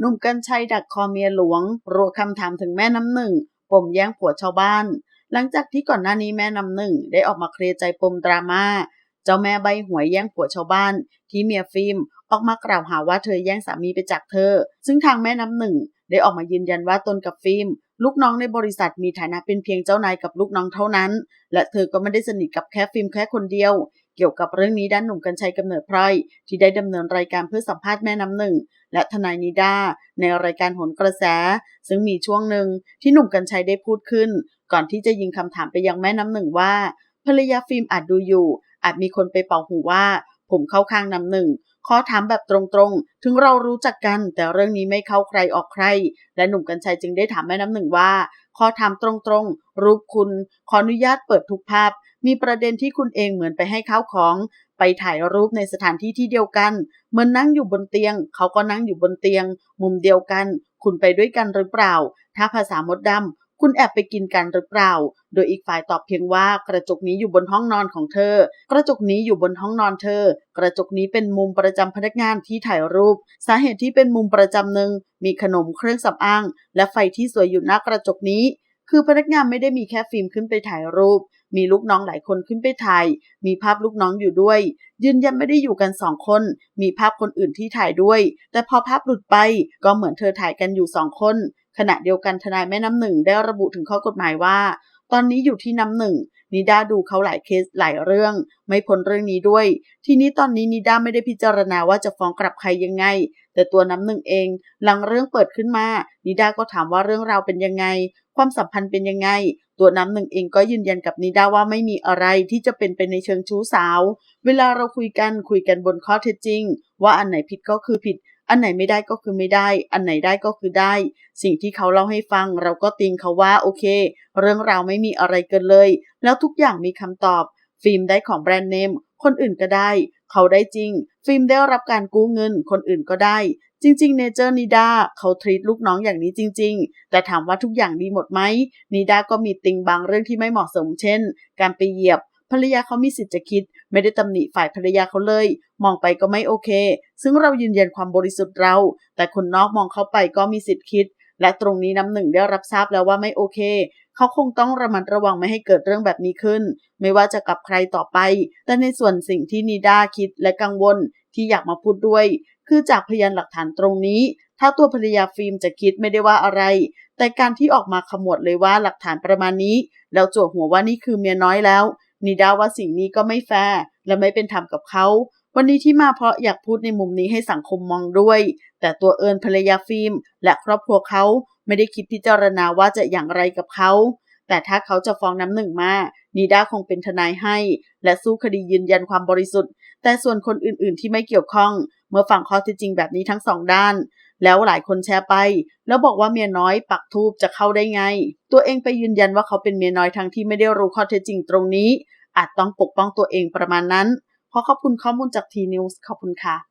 หนุ่มกัญชัยดักคอเมียหลวง รัวคำถามถึงแม่น้ำหนึ่ง ปมแย่งผัวชาวบ้าน หลังจากที่ก่อนหน้านี้แม่น้ำหนึ่งได้ออกมาเคลียร์ใจปมดราม่า เจ้าแม่ใบหวยแย่งผัวชาวบ้าน ที่เมียฟิล์มออกมากล่าวหาว่าเธอแย่งสามีไปจากเธอ ซึ่งทางแม่น้ำหนึ่งได้ออกมายืนยันว่าตนกับฟิล์มลูกน้องในบริษัทมีฐานะเป็นเพียงเจ้านายกับลูกน้องเท่านั้น และเธอก็ไม่ได้สนิทกับแค่ฟิล์มแค่คนเดียว กี่ยวกับเรื่องนี้ด้านหนุ่มกัญชัยกำเนิดไพลอยที่ได้ดำเนินรายการเพื่อสัมภาษณ์แม่น้ำหนึ่ง และทนายนิดาในรายการโหนกระแส ซึ่งมีช่วงหนึ่งที่หนุ่มกัญชัยได้พูดขึ้น ก่อนที่จะยิงคำถามไปยังแม่น้ำหนึ่งว่าภรรยาฟิล์มอาจดูอยู่ อาจมีคนไปเป่าหูว่า ผมเข้าข้างน้ำหนึ่งข้อถามแบบตรงๆ ถึงเรารู้จักกัน แต่เรื่องนี้ไม่เข้าใครออกใคร และหนุ่มกัญชัยจึงได้ถามแม่น้ำหนึ่งว่า ข้อถามตรงๆ รูปคุณ ขออนุญาตเปิดทุกภาพ มีประเด็นที่คุณเองเหมือนไปให้ข้าวของ ไปถ่ายรูปในสถานที่ที่เดียวกันเหมือนนั่งอยู่บนเตียง เขาก็นั่งอยู่บนเตียง มุมเดียวกัน คุณไปด้วยกันหรือเปล่า ถ้าภาษามดดำคุณแอบไปกินกันหรือเปล่า โดยอีกฝ่ายตอบเพียงว่ากระจกนี้อยู่บนห้องนอนของเธอ กระจกนี้อยู่บนห้องนอนเธอ กระจกนี้เป็นมุมประจำพนักงานที่ถ่ายรูป สาเหตุที่เป็นมุมประจำหนึ่งมีขนมเครื่องสำอาง และไฟที่สวยอยู่หน้ากระจกนี้ คือพนักงานไม่ได้มีแค่ฟิล์มขึ้นไปถ่ายรูป มีลูกน้องหลายคนขึ้นไปถ่าย มีภาพลูกน้องอยู่ด้วย ยืนยันไม่ได้อยู่กันสองคน มีภาพคนอื่นที่ถ่ายด้วย แต่พอภาพหลุดไปก็เหมือนเธอถ่ายกันอยู่สองคน ขณะเดียวกันทนายแม่น้ำหนึ่งได้ระบุถึงข้อกฎหมายว่า ตอนนี้อยู่ที่น้ำหนึ่งนิด้าดูเขาหลายเคสหลายเรื่อง ไม่พ้นเรื่องนี้ด้วย ทีนี้ตอนนี้นิด้าไม่ได้พิจารณาว่าจะฟ้องกลับใครยังไง แต่ตัวน้ำหนึ่งเอง หลังเรื่องเปิดขึ้นมา นิด้าก็ถามว่าเรื่องราวเป็นยังไง ความสัมพันธ์เป็นยังไง ตัวน้ำหนึ่งเองก็ยืนยันกับนิด้าว่าไม่มีอะไรที่จะเป็นไปในเชิงชู้สาว เวลาเราคุยกันคุยกันบนข้อเท็จจริง ว่าอันไหนผิดก็คือผิด อันไหนไม่ได้ก็คือไม่ได้ อันไหนได้ก็คือได้ สิ่งที่เขาเล่าให้ฟัง เราก็ติงเขาว่าโอเค เรื่องราวไม่มีอะไรเกินเลย แล้วทุกอย่างมีคำตอบ ฟิล์มได้ของแบรนด์เนม คนอื่นก็ได้ เขาได้จริง ฟิล์มได้รับการกู้เงิน คนอื่นก็ได้ จริงๆเนเจอร์นิดาเขาทรีตลูกน้องอย่างนี้จริง ๆ แต่ถามว่าทุกอย่างดีหมดไหมนิดาก็มีติงบางเรื่องที่ไม่เหมาะสม เช่น การไปเหยียบ ภรรยาเขามีสิทธิ์จะคิด ไม่ได้ตำหนิฝ่ายภรรยาเขาเลย มองไปก็ไม่โอเค ซึ่งเรายืนยันความบริสุทธิ์เรา แต่คนนอกมองเข้าไปก็มีสิทธิ์คิด และตรงนี้น้ำหนึ่งได้รับทราบแล้วว่าไม่โอเค เขาคงต้องระมัดระวังไม่ให้เกิดเรื่องแบบนี้ขึ้น ไม่ว่าจะกับใครต่อไป แต่ในส่วนสิ่งที่นิด้าคิดและกังวลที่อยากมาพูดด้วย คือจากพยานหลักฐานตรงนี้ ถ้าตัวภรรยาฟิล์มจะคิดไม่ได้ว่าอะไร แต่การที่ออกมาขมวดเลยว่าหลักฐานประมาณนี้ แล้วจั่วหัวว่านี่คือเมียน้อยแล้ว นิดาว่าสิ่งนี้ก็ไม่แฟร์และไม่เป็นธรรมกับเขาวันนี้ที่มาเพราะอยากพูดในมุมนี้ให้สังคมมองด้วย แต่ตัวเอิญภรรยาฟิล์มและครอบครัวเขาไม่ได้คิดพิจารณาว่าจะอย่างไรกับเขา แต่ถ้าเขาจะฟ้องน้ำหนึ่งมานิด้าคงเป็นทนายให้ และสู้คดียืนยันความบริสุทธิ์ แต่ส่วนคนอื่นๆ ที่ไม่เกี่ยวข้อง เมื่อฟังข้อเท็จจริงแบบนี้ทั้งสองด้าน แล้วหลายคนแชร์ไป แล้วบอกว่าเมียน้อยปักทูบจะเข้าได้ไง ตัวเองไปยืนยันว่าเขาเป็นเมียน้อยทั้งที่ไม่ได้รู้ข้อเท็จจริงตรงนี้ อาจต้องปกป้องตัวเองประมาณนั้น ขอขอบคุณข้อมูลจากทีนิวส์ขอบคุณค่ะ